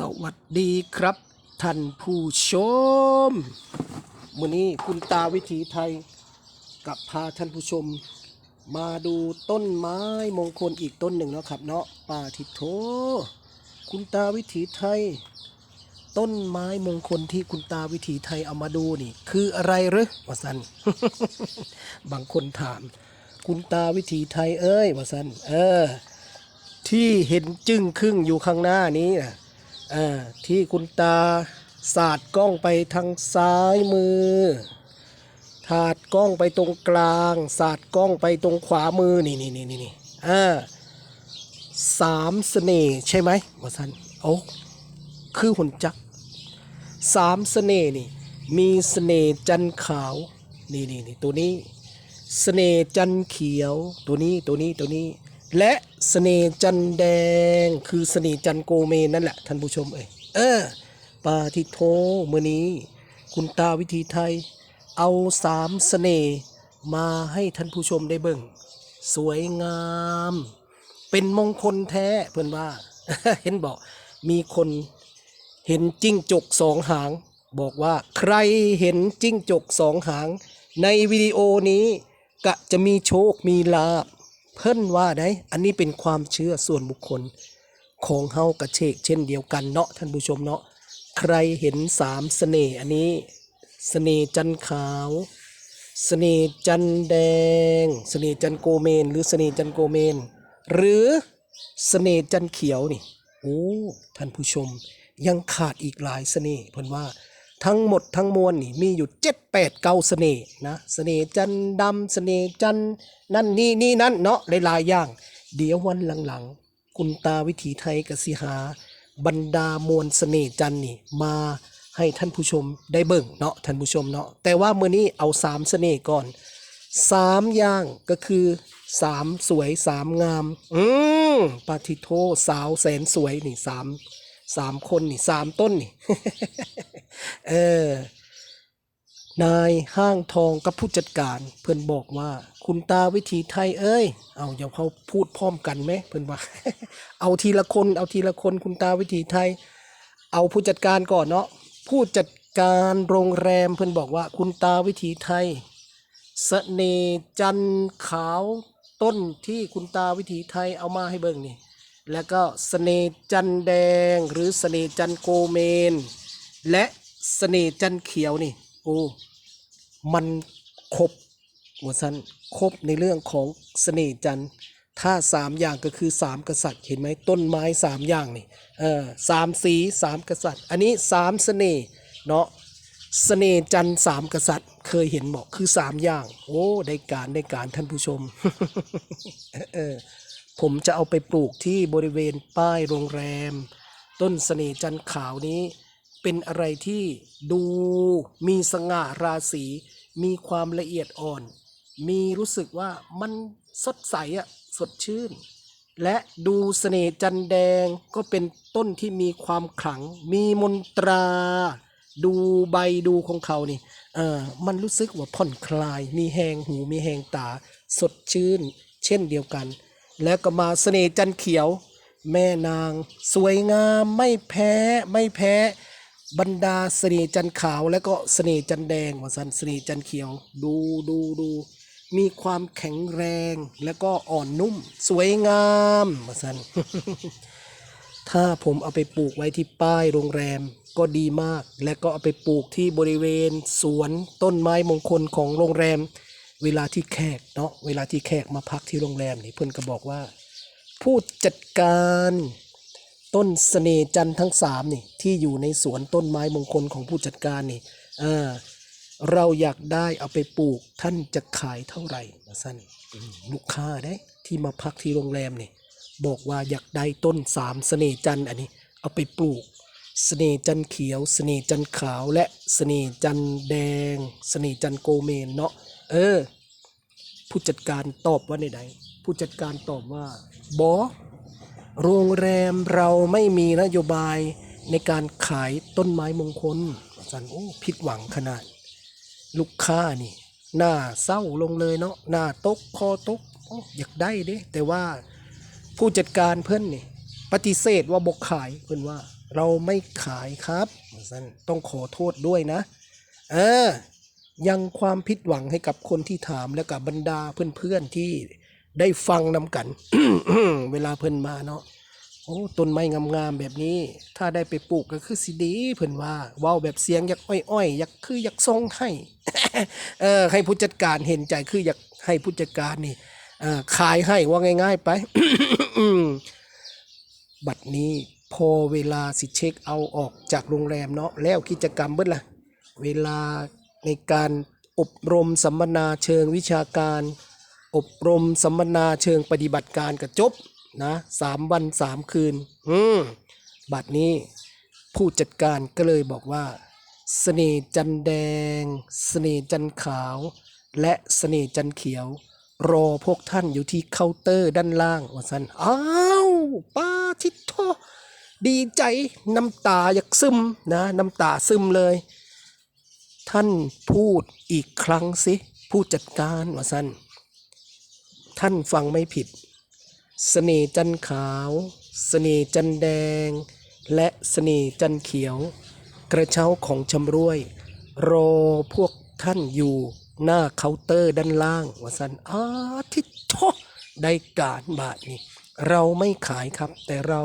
สวัสดีครับ ท่านผู้ชมมื้อนี้คุณตาวิถีไทย กับพาท่านผู้ชม มาดูต้นไม้มงคลอีกต้นหนึ่งเนาะครับ เนาะป่าทิโท คุณตาวิถีไทย ต้นไม้มงคลที่คุณตาวิถีไทยเอามาดูนี่ คืออะไรหรือวะสันบางคนถาม คุณตาวิถีไทยเอ้ยวะสันเออที่เห็นจึ้งครึ่งอยู่ข้างหน้านี้นะ ที่คุณตาสาดกล้องไปทางซ้ายมือถาดกล้องไปตรงกลาง สาดกล้องไปตรงขวามือ นี่นี่นี่นี่นี่อ่าสามเสน่ห์ใช่ไหมวาสันโอ้คือหุ่นจักสามเสน่ห์นี่ มีเสน่ห์จันขาว นี่นี่นี่ตัวนี้ เสน่ห์จันเขียว ตัวนี้ตัวนี้ตัวนี้ และเสน่ห์จันแดงคือเสน่ห์จันโกเมนนั่นแหละท่านผู้ชมเอ้ยเออปาทิโทเมื่อนี้ คุณตาวิธีไทย เอาสามเสน่มาให้ท่านผู้ชมได้เบิ่ง สวยงาม เป็นมงคลแท้เพื่อนว่า เห็นบอกมีคนเห็นจิ้งจกสองหาง บอกว่าใครเห็นจิ้งจกสองหาง ในวิดีโอนี้ กะจะมีโชคมีลาบ เพิ่นว่าได้อันนี้เป็นความเชื่อส่วนบุคคลของเฮากระเชกเช่นเดียวกันเนาะท่านผู้ชมเนาะใครเห็นสามเสน่ห์อันนี้เสน่ห์จันขาวเสน่ห์จันแดงเสน่ห์จันโกเมน หรือเสน่ห์จันโกเมน หรือเสน่ห์จันเขียวนี่โอ้ท่านผู้ชมยังขาดอีกหลายเสน่ห์เพิ่นว่า ทั้งหมดทั้งมวลนี่มีอยู่เจ็ดแปดเก้าเสน่ห์นะเสน่ห์จันดำเสน่ห์จันนั่นนี่นี่นั่นเนาะหลายๆอย่าง เดี๋ยววันหลังๆ คุณตาวิถีไทยกสิหา บรรดามวลเสน่ห์จันนี่มาให้ท่านผู้ชมได้เบิ่งเนาะท่านผู้ชมเนาะแต่ว่ามื้อนี้เอาสามเสน่ห์ก่อนสามอย่างก็คือสามสวยสามงาม อืมปาทิโทสาวแสนสวยนี่สาม สามคนนี่สามต้นนี่เออนายห้างทองกับผู้จัดการ เพื่อนบอกว่า คุณตาวิถีไทยเอ้ย เอาอย่าเขาพูดพร้อมกันไหมเพื่อนว่า เอาทีละคนเอาทีละคนคุณตาวิถีไทย เอาผู้จัดการก่อนเนาะผู้จัดการโรงแรมเพื่อนบอกว่า คุณตาวิถีไทยเสน่จันขาวต้นที่คุณตาวิถีไทยเอามาให้เบิ่งนี่ แล้วก็เสน่จันแดงหรือเสน่จันโกเมน และเสน่จันเขียวนี่โอ้มันครบหัวสันครบในเรื่องของเสน่จันถ้าสามอย่างก็คือสามกษัตริย์เห็นไหมต้นไม้สามอย่างนี่เออสามสีสามกษัตริย์ อันนี้สามเสน่เนาะเสน่จันสามกษัตริย์ เคยเห็นบอกคือสามอย่าง โอ้ได้การได้การท่านผู้ชมเออ ผมจะเอาไปปลูกที่บริเวณป้ายโรงแรม ต้นเสน่จันขาวนี้ เป็นอะไรที่ดูมีสง่าราศีมีความละเอียดอ่อน มีรู้สึกว่ามันสดใสอะสดชื่น และดูเสน่จันแดงก็เป็นต้นที่มีความขลัง มีมนตรา ดูใบดูของเขานี่เออมันรู้สึกว่าผ่อนคลาย มีแหงหูมีแหงตา สดชื่น เช่นเดียวกัน แล้วก็มาเสน่ห์จันเขียว แม่นาง สวยงามไม่แพ้ไม่แพ้บรรดาเสน่ห์จันขาว และก็เสน่ห์จันแดงว่าสันเสน่ห์จันเขียว ดูดูดูมีความแข็งแรงแล้วก็อ่อนนุ่ม สวยงามว่าสันถ้าผมเอาไปปลูกไว้ที่ป้ายโรงแรมก็ดีมาก และก็เอาไปปลูกที่บริเวณสวนต้นไม้มงคลของโรงแรม เวลาที่แขกเนาะเวลาที่แขกมาพักที่โรงแรมนี่เพื่อนก็บอกว่า ผู้จัดการต้นเสน่จันทร์ทั้งสามนี่ที่อยู่ในสวนต้นไม้มงคลของผู้จัดการนี่อ่าเราอยากได้เอาไปปลูกท่านจะขายเท่าไหร่นะสั้นลูกค้าได้ที่มาพักที่โรงแรมนี่บอกว่าอยากได้ต้นสามเสน่จันทร์อันนี้ เอาไปปลูกเสน่จันทร์เขียวเสน่จันทร์ขาวและเสน่จันทร์แดงเสน่จันทร์โกเมนเนาะ เออ ผู้จัดการตอบว่าในใดผู้จัดการตอบว่าบอโรงแรมเราไม่มีนโยบายในการขายต้นไม้มงคลอาจารย์โอ้ผิดหวังขนาด ลูกค้านี่ หน้าเศร้าลงเลยเนาะหน้าตกคอตกโอ้อยากได้เด้แต่ว่าผู้จัดการเพื่อนนี่ ปฏิเสธว่าบกขายเพื่อนว่า เราไม่ขายครับสั้นต้องขอโทษด้วยนะ เออ ยังความผิดหวังให้กับคนที่ถามและกับบรรดาเพื่อนๆที่ได้ฟังนำกัน เวลาเพิ่นมาเนาะโอ้ต้นไม้งามๆแบบนี้ ถ้าได้ไปปลูกก็คือสิดีเพิ่นว่าว้าวแบบเสียงอยากอ้อยๆอยากคืออยากทรงให้เออให้ผู้จัดการเห็นใจคืออยากให้ผู้จัดการนี่เออขายให้ว่าง่าย ๆ ไป บัดนี้พอเวลาสิเช็คเอาออกจากโรงแรมเนาะแล้วกิจกรรมเบิดละเวลา ในการอบรมสัมมนาเชิงวิชาการ อบรมสัมมนาเชิงปฏิบัติการก็จบนะสามวันสามคืน อืมบัดนี้ผู้จัดการก็เลยบอกว่าเสน่จันแดงเสน่จันขาว และเสน่จันเขียว รอพวกท่านอยู่ที่เคาน์เตอร์ด้านล่างว่าสันอ้าวป้าทิโทดีใจน้ำตาอยากซึมนะ น้ำตาซึมเลย ท่านพูดอีกครั้งสิผู้จัดการว่าสันท่านฟังไม่ผิดเสน่จันขาวเสน่จันแดง และเสน่จันเขียว กระเช้าของชำรวย รอพวกท่านอยู่หน้าเคาน์เตอร์ด้านล่างว่าสันอาทิตโทได้การบาทนี่เราไม่ขายครับ แต่เรา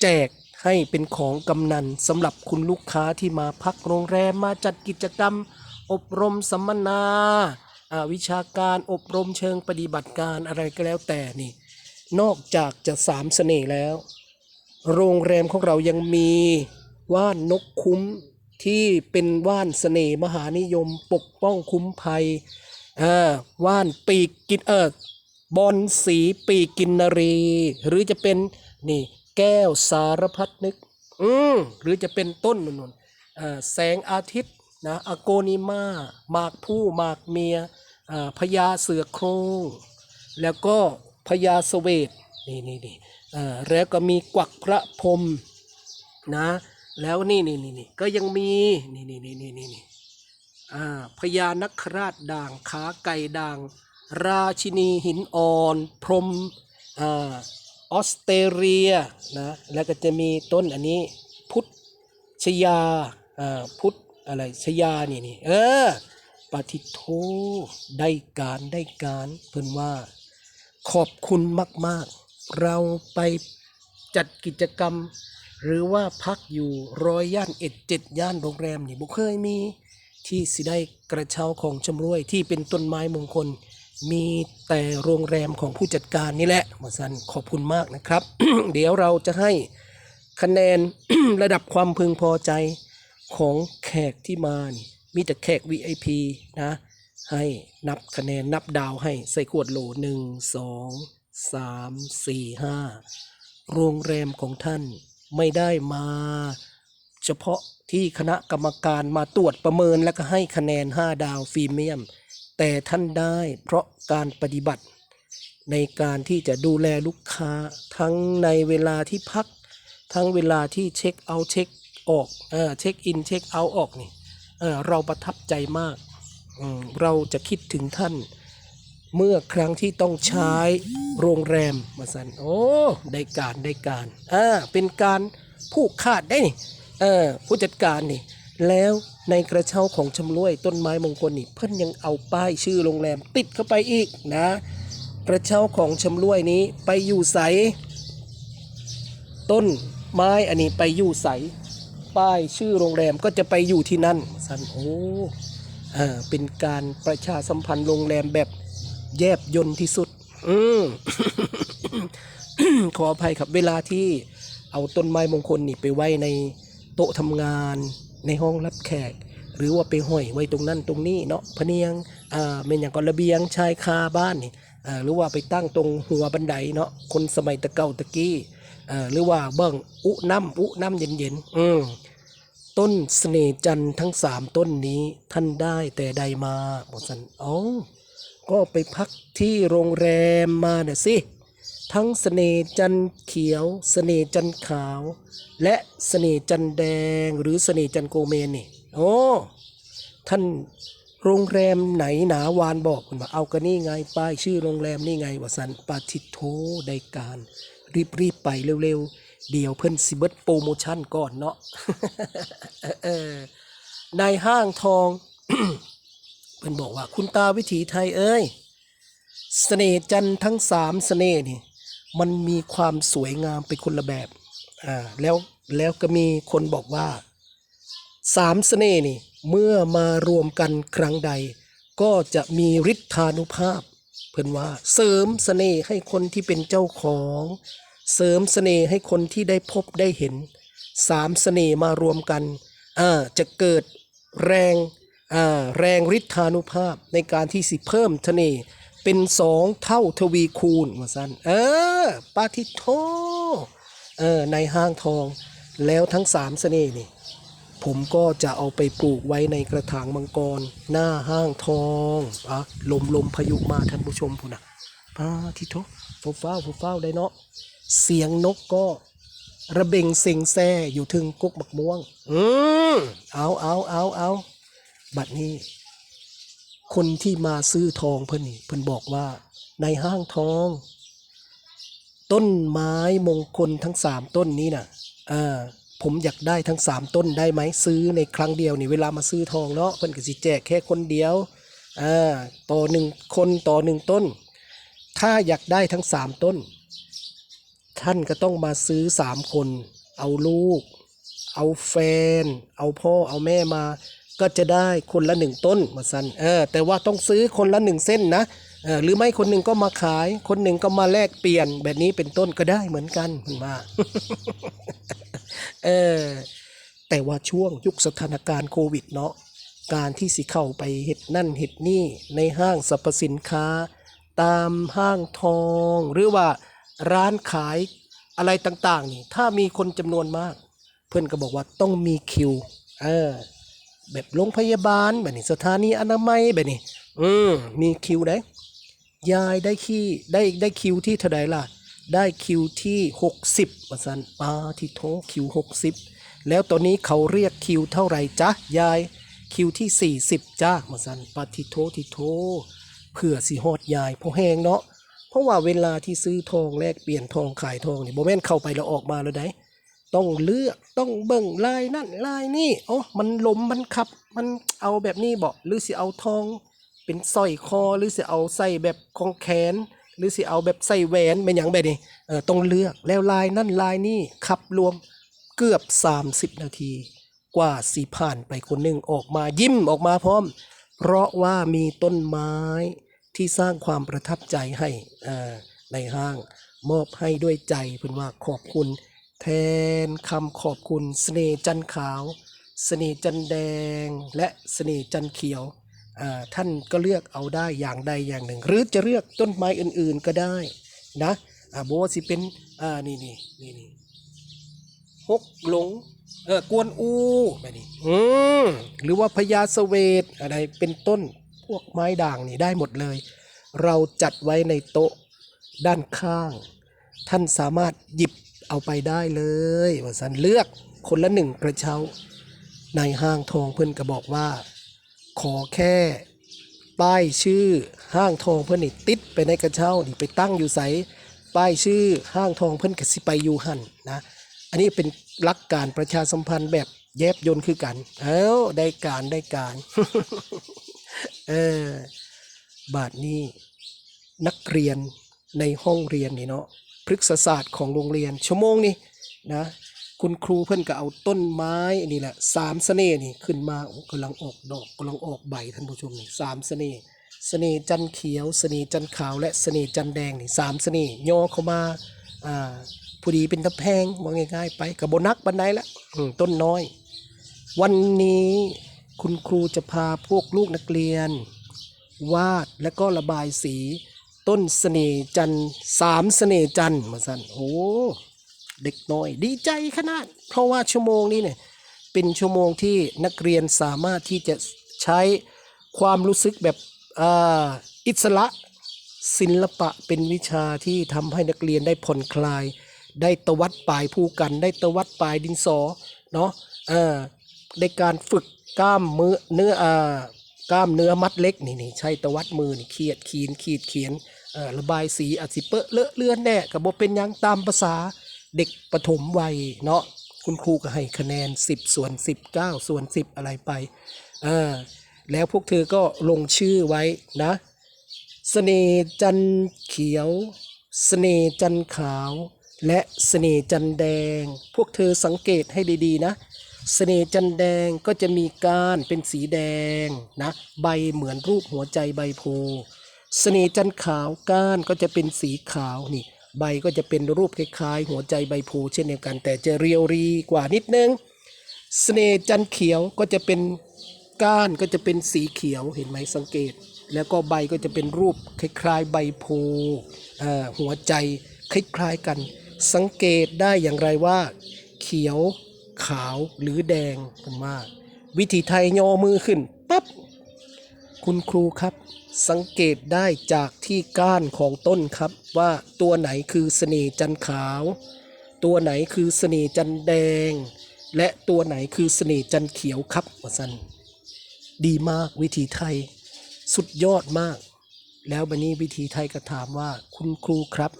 แจก ให้เป็นของกำนันสำหรับคุณลูกค้าที่มาพักโรงแรมมาจัดกิจกรรม อบรมสัมมนาวิชาการอบรมเชิงปฏิบัติการอะไรก็แล้วแต่นี่ นอกจากจะสามเสน่ห์แล้ว โรงแรมของเรายังมีว่านนกคุ้มที่เป็นว่านเสน่ห์มหานิยม ปกป้องคุ้มภัยว่านปีกกินเออบอลสีปีกกินนรี หรือจะเป็นนี่ แก้วสารพัดนึก อืมหรือจะเป็นต้นนนๆอ่าแสงอาทิตย์นะอโกนิมาหมากผู้หมากเมียพญาเสือโครงแล้วก็พญาเสวตนี่นี่นี่เอ่อแล้วก็มีกวักพระพรมนะแล้วนี่นี่นี่นี่ก็ยังมีนี่นี่นี่นี่นี่นี่พญานัคราชด่างขาไก่ด่าง ราชินีหินอ่อน พรมอ่า ออสเตรเลียนะแล้วก็จะมีต้นอันนี้พุทธชยาอ่าพุทธอะไรชยานี่นี่เออปฏิโทได้การได้การเพิ่นว่า ขอบคุณมาก ๆ เราไปจัดกิจกรรม หรือว่าพักอยู่ร้อยย่านเอ็ดเจ็ดย่านโรงแรมนี่บุเคยมีที่สิได้กระเช้าของชำรวยที่เป็นต้นไม้มงคล มีแต่โรงแรมของผู้จัดการนี่แหละหมอสันขอบคุณมากนะครับ เดี๋ยวเราจะให้คะแนน ระดับความพึงพอใจของแขกที่มานี่มีแต่แขก VIP นะ ให้นับคะแนนนับดาวให้ใส่ขวดโหลหนึ่งสองสามสี่ห้าโรงแรมของท่านไม่ได้มา เฉพาะที่คณะกรรมการมาตรวจประเมินแล้วก็ให้คะแนน 5 ดาวฟรีเมียม แต่ท่านได้เพราะการปฏิบัติ ในการที่จะดูแลลูกค้าทั้งในเวลาที่พัก ทั้งเวลาที่เช็คเอาท์เช็คออกเออเช็คอินเช็คเอาท์ออกนี่เออเราประทับใจมากเราจะคิดถึงท่าน เมื่อครั้งที่ต้องใช้โรงแรมมาสันโอ้ได้การได้การอ่าเป็นการผูกขาดได้นี่เออผู้จัดการนี่แล้ว ในกระเช้าของชำร่วยต้นไม้มงคลนี่เพิ่นยังเอาป้ายชื่อโรงแรมติดเข้าไปอีกนะ กระเช้าของชำร่วยนี้ไปอยู่ใส ต้นไม้อันนี้ไปอยู่ใส ป้ายชื่อโรงแรมก็จะไปอยู่ที่นั่นสันโอ้อ่าเป็นการประชาสัมพันธ์โรงแรมแบบแยบยนต์ที่สุด อืมขออภัยครับเวลาที่เอาต้นไม้มงคลนี่ไปไว้ในโต๊ะทำงาน ในห้องรับแขก หรือว่าไปห้อยไว้ตรงนั้นตรงนี้เนาะพเนียงอ่าเป็นอย่างก่อนระเบียงชายคาบ้านนี่อ่าหรือว่าไปตั้งตรงหัวบันไดเนาะคนสมัยตะเก่าตะกี้อ่าหรือว่าเบิ้งอุน้ำอุน้ำเย็นๆอืมต้นเสน่จันทร์ทั้งสามต้นนี้ท่านได้แต่ใดมาบอกสันอ๋อก็ไปพักที่โรงแรมมาน่ะสิ ทั้งเสน่จันเขียว เสน่จันขาว และเสน่จันแดงหรือเสน่จันโกเมนนี่โอ้ท่านโรงแรมไหนหนาวานบอกคุณว่าเอากันนี่ไงป้ายชื่อโรงแรมนี่ไงวสันปาทิโทได้การ รีบรีบๆไปเร็วเดี๋ยวเพิ่นสิเบิดโปรโมชั่นก่อนเนาะในห้างทองเพิ่นบอกว่าคุณตาวิถีไทยเอ้ยเสน่จันทั้งสามเสน่ห์นี่ มันมีความสวยงามเป็นคนละแบบอ่าแล้วแล้วก็มีคนบอกว่าสามเสน่ห์นี่เมื่อมารวมกันครั้งใด ก็จะมีฤทธานุภาพ เพิ่นว่าเสริมเสน่ห์ให้คนที่เป็นเจ้าของ เสริมเสน่ห์ให้คนที่ได้พบได้เห็นสามเสน่ห์มารวมกันอ่าจะเกิดแรงอ่าแรงฤทธานุภาพในการที่สิเพิ่มเสน่ห์ เป็นสองเท่าทวีคูณว่าสั้นเออปาทิโทเออในห้างทองแล้วทั้งสามเสน่ห์นี่ ผมก็จะเอาไปปลูกไว้ในกระถางมังกร หน้าห้างทองอะลมลมพายุมาท่านผู้ชมพูนะปาทิโทฟูฟ้าฟูฟ้าได้เนาะเสียงนกก็ระเบงเซ็งแซ่อยู่ถึงกุกบักม่วง อืมเอาเอาเอาเอาบัดนี้ คนที่มาซื้อทองเพิ่นนี่เพิ่นบอกว่าในห้างทอง ต้นไม้มงคลทั้งสามต้นนี้น่ะอ่าผมอยากได้ทั้งสามต้นได้ไหมซื้อในครั้งเดียวนี่เวลามาซื้อทองเนาะเพิ่นก็สิแจกแค่คนเดียวอ่าต่อหนึ่งคนต่อหนึ่งต้น ถ้าอยากได้ทั้งสามต้น ท่านก็ต้องมาซื้อสามคน เอาลูก เอาแฟน เอาพ่อเอาแม่มา ก็จะได้คนละหนึ่งต้นมาสันเออแต่ว่าต้องซื้อคนละหนึ่งเส้นนะเออหรือไม่คนหนึ่งก็มาขาย คนหนึ่งก็มาแลกเปลี่ยนแบบนี้เป็นต้นก็ได้เหมือนกันคุณว่าเออแต่ว่าช่วงยุคสถานการณ์โควิดเนาะการที่สิเข้าไปเห็ดนั่นเห็ดนี่ในห้างสรรพสินค้า ตามห้างทอง หรือว่าร้านขายอะไรต่างๆนี่ถ้ามีคนจำนวนมาก เพื่อนก็บอกว่าต้องมีคิว เออ แบบโรงพยาบาลแบบนี้สถานีอนามัยแบบนี้ อืมมีคิวได้ยายได้ขี้ ได้ได้คิวที่เท่าใดล่ะ ได้คิวที่หกสิบว่าสันปาที่โทคิวหกสิบแล้วตอนนี้เขาเรียกคิวเท่าไหร่จ๊ะ ยายคิวที่สี่สิบจ้าว่าสันปาทิโททิโทเพื่อสิฮอดยายเพราะแหงเนาะเพราะว่าเวลาที่ซื้อทองแลกเปลี่ยนทองขายทองนี่โบแม่นเข้าไปแล้วออกมาแล้วได้ ต้องเลือกต้องเบิ่งลายนั่นลายนี่โอ้มันลมมันขับ มันเอาแบบนี้บอกหรือสิเอาทอง เป็นสร้อยคอหรือสิเอาใส่แบบของแขน หรือสิเอาแบบใส่แหวนเป็นอย่างแบบนี้เออต้องเลือกแล้วลายนั่นลายนี่ขับรวมเกือบ 30 นาที กว่าสีผ่านไปคนหนึ่งออกมายิ้มออกมาพร้อม เพราะว่ามีต้นไม้ที่สร้างความประทับใจให้ในห้างมอบให้ด้วยใจเพื่อนว่าขอบคุณ แทนคำขอบคุณเสน่จันขาวเสน่จันแดง และเสน่จันเขียว ท่านก็เลือกเอาได้อย่างใดอย่างหนึ่ง หรือจะเลือกต้นไม้อื่นๆก็ได้นะอ่าโบว่าสิเป็นอ่านี่นี่นี่นี่ฮกหลงเออกวนอูแบบนี้อืมหรือว่าพญาเสวตอะไรเป็นต้นพวกไม้ด่างนี่ได้หมดเลย เราจัดไว้ในโต๊ะด้านข้าง ท่านสามารถหยิบ เอาไปได้เลยว่าสันเลือกคนละหนึ่งกระเช้า ในห้างทองเพื่อนก็บอกว่า ขอแค่ ป้ายชื่อห้างทองเพื่อนนี่ติดไปในกระเช้านี่ไปตั้งอยู่ใสป้ายชื่อห้างทองเพื่อนก็สิไปอยู่หันนะอันนี้เป็นหลักการประชาสัมพันธ์แบบแยบยนต์คือกัน เอ้าได้การได้การเออบาทนี้นักเรียนในห้องเรียนนี่เนาะ พฤกษศาสตร์ของโรงเรียน ชั่วโมงนี้นะคุณครูเพิ่อนก็เอาต้นไม้นี่แหละสามเสน่ห์นี่ขึ้นมาโอ้กำลังออกดอกกำลังออกใบท่านผู้ชมนี่สามเสน่ห์เสน่ห์จันเขียวเสน่ห์จันขาวและเสน่ห์จันแดงนี่สามเสน่ห์ย่อเข้ามาอ่าผู้ดีเป็นตะแพงว่าง่ายๆไปกับโบนักบันไดละต้นน้อย วันนี้คุณครูจะพาพวกลูกนักเรียน วาดและก็ระบายสี ต้นเสน่จันสามเสน่จันมาสั่นโอ้เด็กน้อย ดีใจขนาด เพราะว่าชั่วโมงนี้เนี่ยเป็นชั่วโมงที่นักเรียนสามารถที่จะใช้ความรู้สึกแบบอ่าอิสระศิลปะเป็นวิชาที่ทำให้นักเรียนได้ผ่อนคลาย ได้ตวัดปลายผู้กัน ได้ตวัดปลายดินสอเนาะเออในการฝึกกล้ามมือเนื้ออ่ากล้ามเนื้อมัดเล็กนี่นี่ใช้ตวัดมือนี่เขียดขีนขีดเขียน ระบายสีอาจสิเปอะเลอะเลือนแน่กับโบเป็นยังตามภาษาเด็กปฐมวัยเนาะคุณครูก็ให้คะแนน 10 ส่วน 19 ส่วน 10 อะไรไปเออแล้วพวกเธอก็ลงชื่อไว้นะเสน่จันเขียวเสน่จันขาว และเสน่จันแดง พวกเธอสังเกตให้ดีๆนะเสน่จันแดงก็จะมีก้านเป็นสีแดงนะ ใบเหมือนรูปหัวใจใบโพ เสน่จันขาวก้านก็จะเป็นสีขาวนี่ ใบก็จะเป็นรูปคล้ายๆ หัวใจใบโพชเช่นเดียวกัน แต่จะเรียวรีกว่านิดนึงเสน่จันเขียวก็จะเป็นก้านก็จะเป็นสีเขียวเห็นไหมสังเกต แล้วก็ใบก็จะเป็นรูปคล้ายๆ ใบโพหัวใจคล้ายๆกัน สังเกตได้อย่างไรว่า เขียวขาวหรือแดงกันว่าวิธีไทยยอมือขึ้นปั๊บคุณครูครับ สังเกตได้จากที่ก้านของต้นครับว่าตัวไหนคือเสน่จันขาว ตัวไหนคือเสน่จันแดง และตัวไหนคือเสน่จันเขียวครับวสันดีมากวิธีไทย สุดยอดมาก แล้วบันนี้วิธีไทยก็ถามว่าคุณครูครับ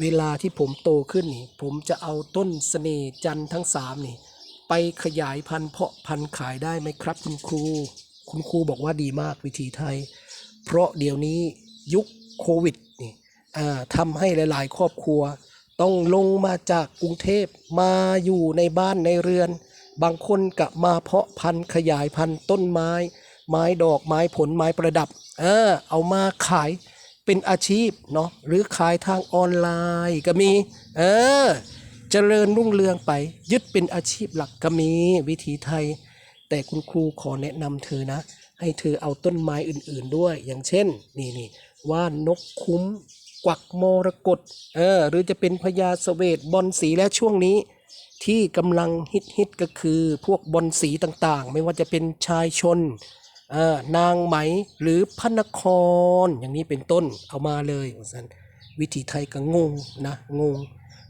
เวลาที่ผมโตขึ้นนี่ ผมจะเอาต้นเสน่จันทั้งสามนี่ ไปขยายพันธุ์เพาะพันธุ์ขายได้ไหมครับ คุณครู คุณครูบอกว่าดีมากวิธีไทย เพราะเดี๋ยวนี้ยุคโควิดนี่ทำให้หลาย ๆ ครอบครัว ต้องลงมาจากกรุงเทพมาอยู่ในบ้านในเรือน บางคนก็มาเพาะพันธุ์ขยายพันธุ์ต้นไม้ ไม้ดอกไม้ผลไม้ประดับเออเอามาขายเป็นอาชีพเนาะหรือขายทางออนไลน์ก็มีเออเจริญรุ่งเรืองไป ยึดเป็นอาชีพหลักก็มีวิถีไทย แต่คุณครูขอแนะนำเธอนะ ให้เธอเอาต้นไม้อื่นๆด้วย อย่างเช่น นี่นี่ว่านนกคุ้มกวักมรกตเออหรือจะเป็นพญาเสวตบอลสีและช่วงนี้ ที่กำลังฮิตฮิตก็คือพวกบอลสีต่างๆ ไม่ว่าจะเป็นชายชนนางไหมหรือพระนคร อย่างนี้เป็นต้นเอามาเลยว่าซั่นวิถีไทยก็งงนะงง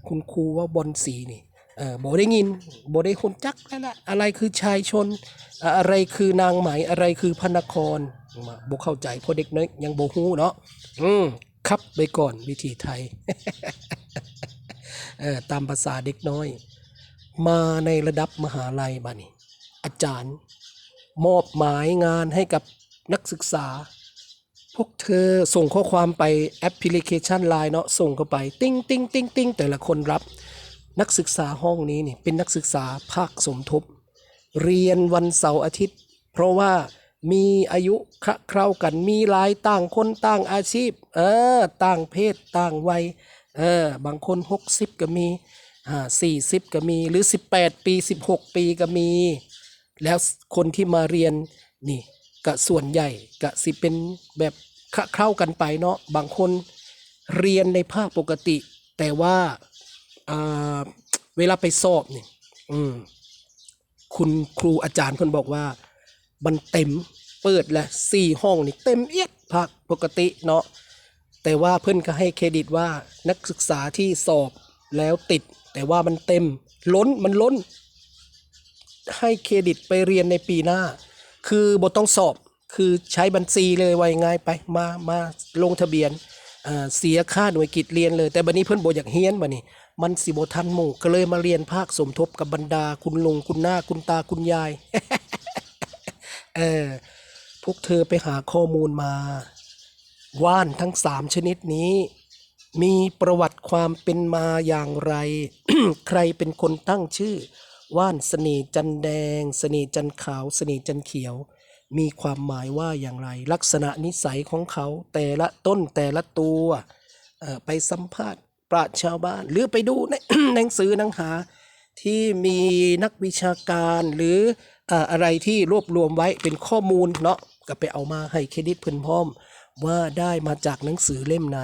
คุณครูว่าบอลสีนี่ เออบ่ได้ยินโบได้คนจักแล้วล่ะอะไรคือชายชน อะไรคือนางไหมอะไรคือพนครมาบ่เข้าใจพราะเด็กน้อยยังโบ่ฮู้เนาะอืมครับไปก่อนวิถีไทยเออตามภาษาเด็กน้อย มาในระดับมหาลัยบานี่อาจารย์ มอบหมายงานให้กับนักศึกษา พวกเธอส่งข้อความไปแอปพลิเคชันไลน์เนาะส่งเข้าไป ติ้งติ้งติ้งติ้งแต่ละคนรับ นักศึกษาห้องนี้นี่เป็นนักศึกษาภาคสมทบ เรียนวันเสาร์อาทิตย์ เพราะว่ามีอายุคละเคล้ากันมีหลายต่างคนต่างอาชีพ เออต่างเพศต่างวัยเออบางคน 60 ก็มีอ่า40ก็มีหรือ 18 ปี 16 ปีก็มี แล้วคนที่มาเรียนนี่กะส่วนใหญ่กะสิเป็นแบบคละเคล้ากันไปเนาะบางคนเรียนในภาคปกติ แต่ว่า เวลาไปสอบเนี่อืมคุณครูอาจารย์เพิ่นบอกว่า มันเต็มเปิดและสี่ห้องนี่เต็มเอียดภาคปกติเนาะแต่ว่าเพิ่นก็ให้เครดิตว่านักศึกษาที่สอบแล้วติด แต่ว่ามันเต็มล้นมันล้น ให้เครดิตไปเรียนในปีหน้า คือบทต้องสอบคือใช้บัญชีเลยไว้ง่ายไปมามาลงทะเบียนเสียค่าหน่วยกิจเรียนเลย แต่บัดนี้เพิ่นบ่อยากเฮียนบัดนี้ มันสิบทันหมู่ก็เลยมาเรียนภาคสมทบกับบรรดาคุณลุงคุณหน้าคุณตาคุณยาย เออ พวกเธอไปหาข้อมูลมา ว่านทั้งสามชนิดนี้ มีประวัติความเป็นมาอย่างไร ใครเป็นคนตั้งชื่อ ว่านเสน่ห์จันแดงเสน่ห์จันขาวเสน่ห์จันเขียว มีความหมายว่าอย่างไร ลักษณะนิสัยของเขาแต่ละต้นแต่ละตัวเอ่อไปสัมภาษณ์ ปราชญ์ชาวบ้าน หรือไปดูในหนังสือหนังหาที่มีนักวิชาการหรืออ่ออะไรที่รวบรวมไว้เป็นข้อมูลเนาะก็ไปเอามาให้เครดิตเพิ่อนพร้อม ว่าได้มาจากหนังสือเล่มไหน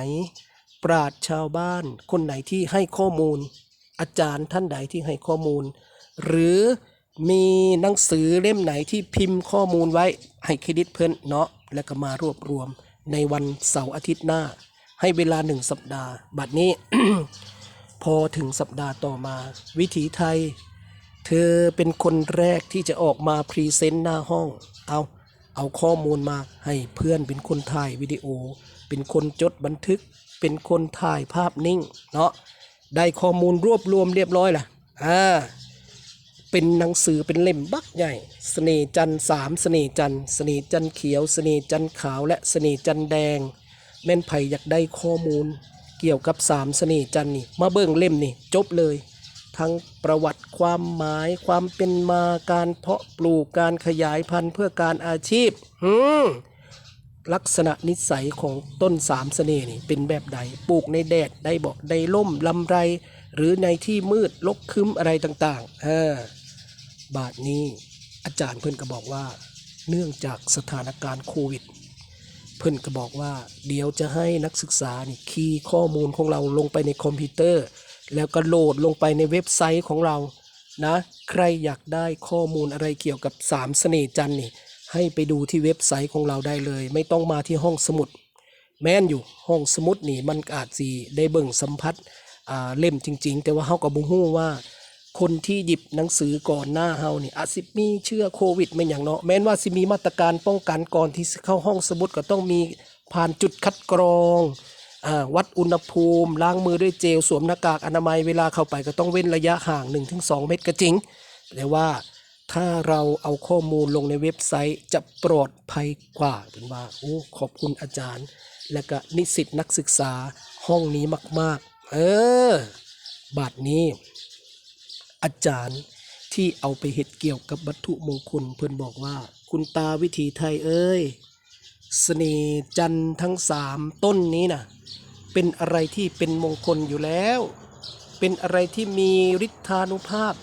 ปราชญ์ชาวบ้าน คนไหนที่ให้ข้อมูล อาจารย์ท่านใดที่ให้ข้อมูล หรือมีหนังสือเล่มไหนที่พิมพ์ข้อมูลไว้ให้เครดิตเพิ่อนเนาะแล้วก็มารวบรวมในวันเสาร์อาทิตย์หน้า ให้เวลาหนึ่งสัปดาห์ บัดนี้ พอถึงสัปดาห์ต่อมา วิถีไทย เธอเป็นคนแรกที่จะออกมาพรีเซนต์หน้าห้อง เอาเอาข้อมูลมาให้เพื่อนเป็นคนถ่ายวิดีโอ เป็นคนจดบันทึก เป็นคนถ่ายภาพนิ่ง เนาะได้ข้อมูลรวบรวมเรียบร้อยล่ะอ่าเป็นหนังสือเป็นเล่มบักใหญ่สเสน่จันสามสเสน่จันทร์เสน่จันเขียวสเสน่จันขาวและสเสน่จันแดง แม่นไผอยากได้ข้อมูล เกี่ยวกับสามเสน่ห์จันนี่มาเบิ่งเล่มนี่จบเลย ทั้งประวัติความหมาย ความเป็นมาการเพาะปลูกการขยายพันธุ์เพื่อการอาชีพอืมลักษณะนิสัยของต้นสามเสน่ห์นี่เป็นแบบใดปลูกในแดดได้บอกได้ล่มลำไร หรือในที่มืดลกคึ้มอะไรต่างๆเออบาทนี้อาจารย์เพื่อนก็บอกว่า เนื่องจากสถานการณ์โควิด เพื่อนก็บอกว่า เดี๋ยวจะให้นักศึกษานี่คีย์ข้อมูลของเราลงไปในคอมพิวเตอร์ แล้วก็โหลดลงไปในเว็บไซต์ของเรานะใครอยากได้ข้อมูลอะไรเกี่ยวกับสามเสน่ห์จันนี่ให้ไปดูที่เว็บไซต์ของเราได้เลย ไม่ต้องมาที่ห้องสมุด แม่นอยู่ห้องสมุดนี่มันอาจสีได้เบิ่งสัมผัสอ่าเล่มจริง ๆ แต่ว่าเฮาก็บ่ฮู้ว่า คนที่หยิบหนังสือก่อนหน้าเฮานี่อาจสิมีเชื้อโควิดไม่อย่างเนาะแม้นว่าสิมีมาตรการป้องกันก่อนที่เข้าห้องสมุดก็ต้องมีผ่านจุดคัดกรองอวัดอุณหภูมิ ล้างมือด้วยเจลสวมหน้ากากอนามัยเวลาเข้าไปก็ต้องเว้นระยะห่าง 1-2 เมตรก็จริง แต่ว่าถ้าเราเอาข้อมูลลงในเว็บไซต์จะปลอดภัยกว่าเป็นว่าโอ้ขอบคุณอาจารย์ และก็นิสิตนักศึกษาห้องนี้มาก ๆ เออ บาทนี้ อาจารย์ที่เอาไปเฮ็ดเกี่ยวกับวัตถุมงคลเพิ่อนบอกว่า คุณตาวิถีไทยเอ้ยเสน่จันท์ทั้งสามต้นนี้นะเป็นอะไรที่เป็นมงคลอยู่แล้ว เป็นอะไรที่มีฤทธานุภาพ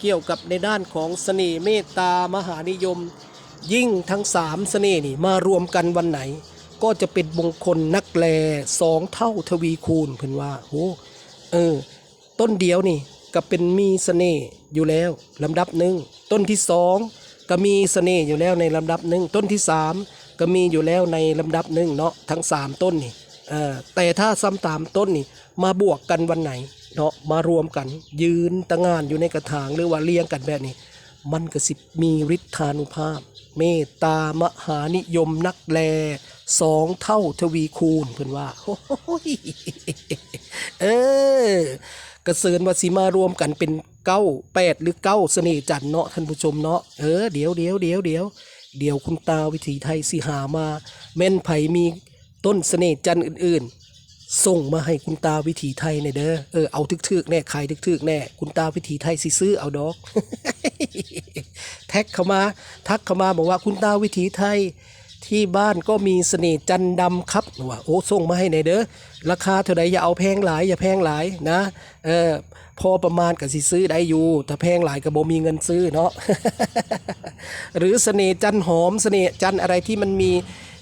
เกี่ยวกับในด้านของเสน่ห์เมตตามหานิยม ยิ่งทั้งสามเสน่ห์นี่มารวมกันวันไหน ก็จะเป็นมงคลนักแลสองเท่าทวีคูณเพิ่อนว่าโอ้เออต้นเดียวนี่ ก็เป็นมีเสน่ห์อยู่แล้วลำดับหนึ่งต้นที่สองก็มีเสน่ห์อยู่แล้วในลำดับหนึ่งต้นที่สามก็มีอยู่แล้วในลำดับหนึ่งเนาะทั้งสามต้นนี่แต่ถ้าซ้ำตามต้นนี่มาบวกกันวันไหนเนาะมารวมกันยืนตะงานอยู่ในกระถางหรือว่าเรียงกันแบบนี้ มันก็สิมีฤทธานุภาพ เมตตามหานิยมนักแลสองเท่าทวีคูณเพื่อนว่าโอ้ยเออ กระเซินว่าสิมารวมกันเป็นเก้าแปดหรือเก้าเสน่ห์จันเนาะท่านผู้ชมเนาะเออเดี๋ยวเดี๋ยวเดี๋ยวเดี๋ยวเดี๋ยวคุณตาวิถีไทยสิหามา แม่นไผมีต้นเสน่ห์จันอื่นๆ ส่งมาให้คุณตาวิถีไทยในเด้อเออเอาทึกๆแน่ขายทึกๆแน่คุณตาวิถีไทยสิซื้อเอาดอก แท็กเข้ามา ทักเข้ามาบอกว่าคุณตาวิถีไทยที่บ้านก็มีเสน่ห์จันดำครับว่าโอ้ส่งมาให้ในเด้อ ราคาเท่าใดอย่าเอาแพงหลาย อย่าแพงหลายนะเออพอประมาณก็สิซื้อได้อยู่แต่แพงหลายก็บ่มีเงินซื้อเนาะหรือเสน่ห์จันหอมเสน่ห์จันอะไรที่มันมี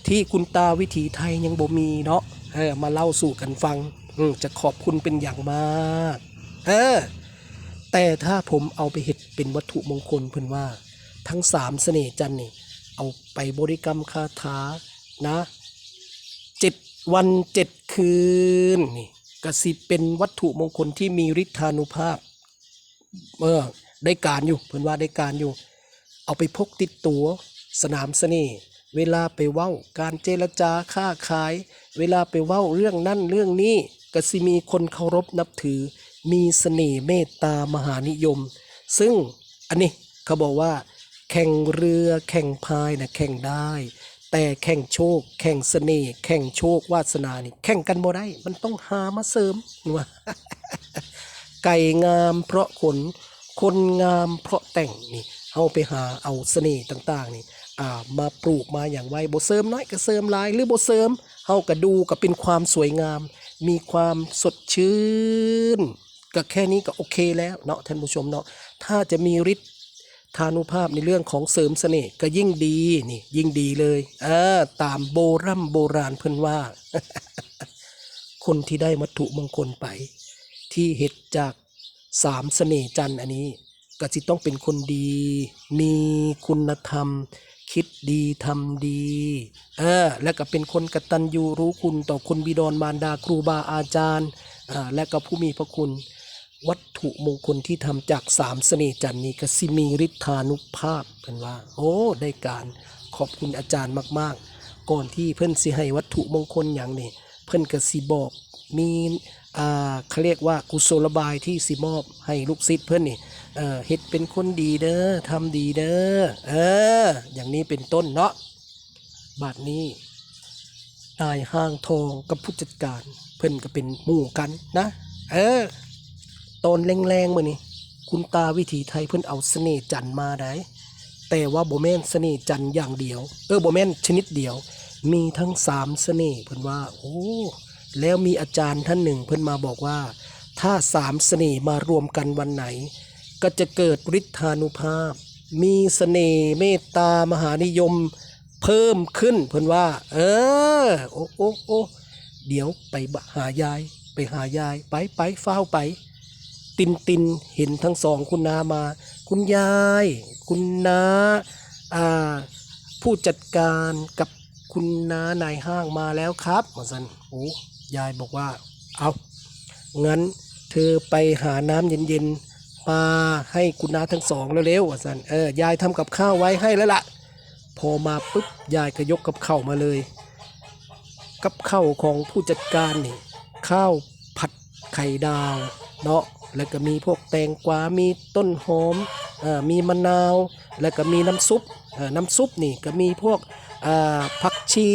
ที่คุณตาวิถีไทยยังบ่มีเนาะเออมาเล่าสู่กันฟังอืจะขอบคุณเป็นอย่างมากเออแต่ถ้าผมเอาไปเห็ดเป็นวัตถุมงคลเพิ่นว่า ทั้งสามเสน่ห์จันนี่เอาไปบริกรรมคาถานะ วันเจ็ดคืนนี่กสิเป็นวัตถุมงคลที่มีฤทธานุภาพเออได้การอยู่เพิ่อนว่าได้การอยู่ เอาไปพกติดตัวสนามเสน่ห์เวลาไปเว้าการเจรจาค้าขาย เวลาไปเว้าเรื่องนั่นเรื่องนี้กสิมีคนเคารพนับถือ มีเสน่ห์เมตตามหานิยม ซึ่งอันนี้เขาบอกว่า แข่งเรือแข่งพายนะแข่งได้ แต่แข่งโชค แข่งเสน่ห์แข่งโชควาสนานี่แข่งกันบ่ได้มันต้องหามาเสริมว่าไก่งามเพราะขนคนงามเพราะแต่งนี่เอาไปหาเอาเสน่ห์ต่าง ๆ นี่อ่ามาปลูกมาอย่างไวบ่เสริมน้อยก็เสริมหลาย หรือบ่เสริมเฮาก็ดูก็เป็นความสวยงาม มีความสดชื่นก็แค่นี้ก็โอเคแล้วเนาะท่านผู้ชมเนาะถ้าจะมีฤทธิ์ ทานุภาพในเรื่องของเสริมเสน่ห์ก็ยิ่งดีนี่ยิ่งดีเลยเออตามโบรโบราณเพิ่นว่า คนที่ได้วัตถุมงคลไป ที่เห็ดจากสามเสน่ห์จันอันนี้ก็จิต้องเป็นคนดี มีคุณธรรม คิดดีทำดีเออและก็เป็นคนกตัญญูรู้คุณต่อคุณบิดรมารดาครูบาอาจารย์อ่าและก็ผู้มีพระคุณ วัตถุมงคลที่ทำจากสามเสน่จันนี้ก็สิมีฤทธานุภาพกันว่า โอ้ได้การขอบคุณอาจารย์มาก ๆ ก่อนที่เพิ่อนสิให้วัตถุมงคลอย่างนี้เพิ่อนก็สิบอกมีอ่าเขาเรียกว่ากุศลบายที่สิมอบให้ลูกศิษย์เพื่อนนี่เออเฮ็ดเป็นคนดีเด้อทำดีเด้อเออ อย่างนี้เป็นต้นเนาะบัดนี้นายห้างทองกับผู้จัดการ เพิ่อนก็เป็นหมู่กันนะ เออ ตอนแรงๆมื้อนี้คุณตาวิถีไทยเพิ่นเอาเสน่ห์จันมาได้แต่ว่าโบแมนเสน่ห์จันอย่างเดียว เออโบแมนชนิดเดียว มีทั้งสามเสน่ห์เพิ่นว่า โอ้แล้วมีอาจารย์ท่านหนึ่งเพิ่นมาบอกว่า ถ้าสามเสน่ห์มารวมกันวันไหน ก็จะเกิดฤทธานุภาพ มีเสน่ห์เมตตามหานิยมเพิ่มขึ้นเพิ่นว่า เออโอ้โอ้โอ้เดี๋ยวไปหายาย ไปหายายไปไปเฝ้าไป ตินตินเห็นทั้งสองคุณนามา คุณยาย คุณนาอ่าผู้จัดการกับคุณน้านายห้างมาแล้วครับหมอสันโอ้ยายบอกว่า เอางั้นเธอไปหาน้ำเย็นๆมาให้คุณน้าทั้งสองเร็วๆหมอสันเออยายทำกับข้าวไว้ให้แล้วล่ะ พอมาปุ๊บยายก็ยกกับข้าวมาเลย กับข้าวของผู้จัดการนี่ข้าวผัดไข่ดาวเนาะ แล้วก็มีพวกแตงกวา มีต้นหอมอ่อมีมะนาว แล้วก็มีน้ำซุปอ่อน้ำซุปนี่ก็มีพวกอ่าผักชี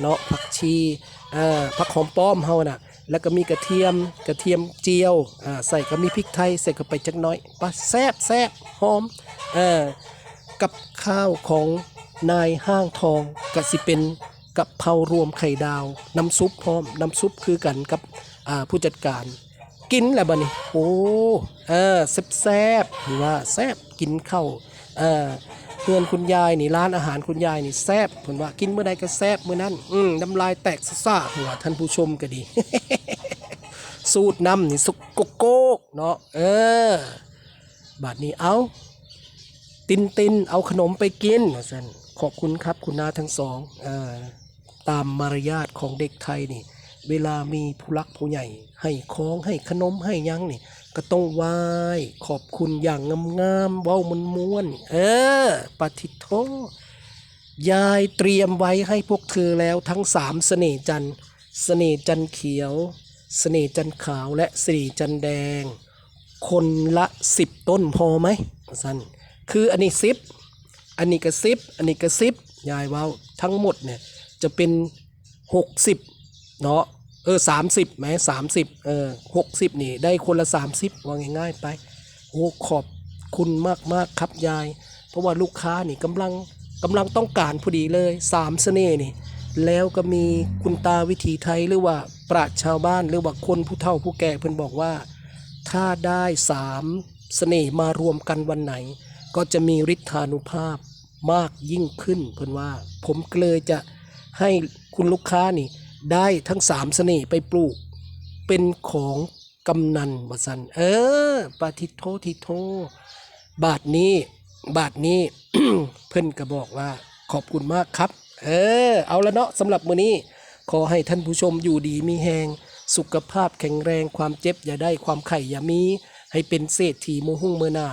เนาะผักชีอ่อผักหอมป้อมเฮาน่ะแล้วก็มีกระเทียมกระเทียมเจียวอ่าใส่ก็มีพริกไทยใส่เข้าไปจักน้อยปลาแซบแซบหอมอ่อกับข้าวของนายห้างทองก็สิเป็นกับเพรารวมไข่ดาว น้ำซุปพร้อม น้ำซุปคือกันกับอ่าผู้จัดการ กินแล้วบัดนี้โอ้เออแซ่บแซ่บๆหรือว่าแซ่บกินข้าวเออเพื่อนคุณยายนี่ร้านอาหารคุณยายนี่แซ่บผมว่ากินเมื่อใดก็แซ่บเมื่อนั้นอืมน้ำลายแตกซ่าหัวท่านผู้ชมก็ดี สูตรน้ำนี่สุกโกโก้เนาะเออบัดนี้เอาตินตินเอาขนมไปกินสันขอบคุณครับคุณนาทั้งสองเออตามมารยาทของเด็กไทยนี่ เวลามีผู้รักผู้ใหญ่ ให้ของให้ขนมให้ยังนี่ ก็ต้องไหว้ขอบคุณอย่างงามๆเว้ามันม้วน เออปฏิโทยายเตรียมไว้ให้พวกเธอแล้วทั้งสามเสน่จันเสน่จันเขียว เสน่จันขาวและเสนจันแดง คนละสิบต้นพอไหมสั้นคืออันนี้สิบอันนี้ก็สิบอันนี้ก็สิบยายว่าทั้งหมดเนี่ยจะเป็นหกสิบ เนาะเออสามสิบไหมสามสิบเออหกสิบนี่ได้คนละสามสิบว่าง่ายๆไปโอ้ขอบคุณมากมากๆครับยาย เพราะว่าลูกค้านี่กำลังกำลังต้องการพอดีเลยสามเสน่ห์นี่ แล้วก็มีคุณตาวิถีไทยหรือว่าปราชชาวบ้านหรือว่าคนผู้เฒ่าผู้แก่เพิ่นบอกว่า ถ้าได้สามเสน่ห์มารวมกันวันไหน ก็จะมีฤทธานุภาพมากยิ่งขึ้นเพื่อนว่า ผมก็เลยจะให้คุณลูกค้านี่ ได้ทั้งสามเสน่ห์ไปปลูก เป็นของกำนันบสัน เออปาทิโททิโท บาทนี้ บาทนี้ เพิ่อนก็บอกว่า ขอบคุณมากครับ เออ เอาละเนาะสำหรับมื้อนี้ ขอให้ท่านผู้ชมอยู่ดีมีแหงสุขภาพแข็งแรงความเจ็บอย่าได้ความไข่อย่ามี ให้เป็นเศรษฐีโมหุ่งเมื่อนา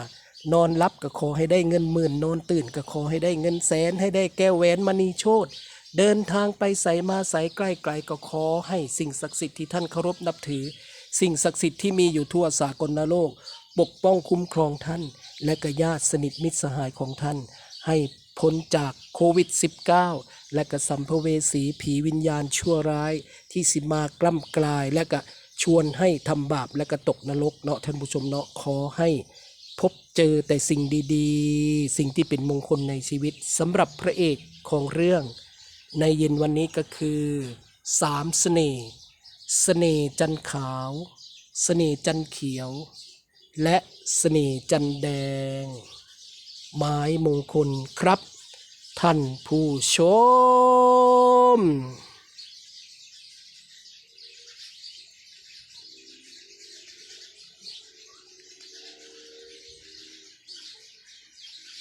นอนรับก็ขอให้ได้เงินหมื่นนอนตื่นก็ขอให้ได้เงินแสนให้ได้แก้วแหวนมณีโชต เดินทางไปใส่มาใส่ใกล้ไกลก็ขอให้สิ่งศักดิ์สิทธิ์ที่ท่านเคารพนับถือ สิ่งศักดิ์สิทธิ์ที่มีอยู่ทั่วสากลโลก ปกป้องคุ้มครองท่าน และก็ญาติสนิทมิตรสหายของท่าน ให้พ้นจากโควิด -19 และก็สัมภเวสีผีวิญญาณชั่วร้าย ที่สิมากล้ำกลายและก็ชวนให้ทำบาปและก็ตกนรกเนาะท่านผู้ชมเนาะขอให้พบเจอแต่สิ่งดีๆ สิ่งที่เป็นมงคลในชีวิตสำหรับพระเอกของเรื่อง ในเย็นวันนี้ก็คือสามเสน่ห์เสน่ห์จันขาว เสน่ห์จันเขียว และเสน่ห์จันแดง ไม้มงคลครับ ท่านผู้ชม